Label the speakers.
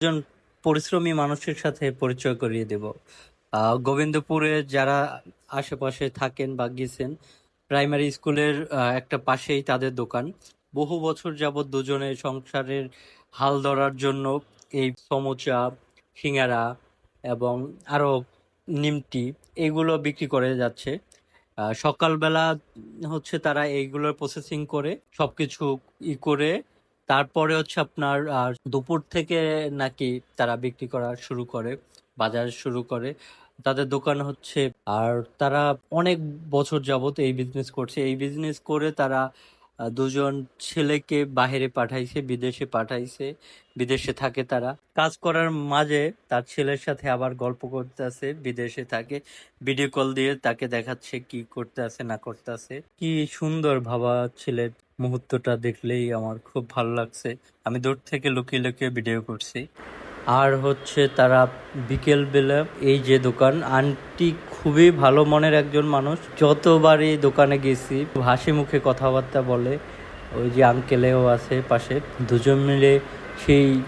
Speaker 1: একজন পরিশ্রমী মানুষের সাথে পরিচয় করিয়ে দেব। গোবিন্দপুরে যারা আশেপাশে থাকেন বা গেছেন, প্রাইমারি স্কুলের একটা পাশেই তাদের দোকান। বহু বছর যাবৎ দুজনে সংসারের হাল ধরার জন্য এই সমোচা, সিঙ্গারা এবং আরও নিমটি এগুলো বিক্রি করে যাচ্ছে। সকালবেলা হচ্ছে তারা এইগুলোর প্রসেসিং করে সবকিছু ই করে তারপরে হচ্ছে আপনার দুপুর থেকে নাকি তারা বিক্রি করা শুরু করে, বাজার শুরু করে। তাদের দোকান হচ্ছে, আর তারা অনেক বছর যাবত এই বিজনেস করছে। এই বিজনেস করে তারা দুজন ছেলেকে বাইরে পাঠাইছে, বিদেশে পাঠাইছে, বিদেশে থাকে তারা। কাজ করার মাঝে তার ছেলের সাথে আবার গল্প করতে আছে বিদেশে থাকে। ভিডিও কল দিয়ে তাকে দেখাচ্ছে কি করতে আছে না করতে আছে কি সুন্দর ভাবা ছেলের মুহূর্তটা দেখলেই আমার খুব ভালো লাগছে। আমি দূর থেকে লুকিয়ে লুকিয়ে ভিডিও করছি। আর হচ্ছে তারা বিকেল বেলা এই যে দোকান, আন্টি খুবই ভালো মনের একজন মানুষ। যতবারই দোকানে গেছি হাসি মুখে কথাবার্তা বলে। ওই যে আঙ্কেলেও আছে পাশে। দুজন মিলে সেই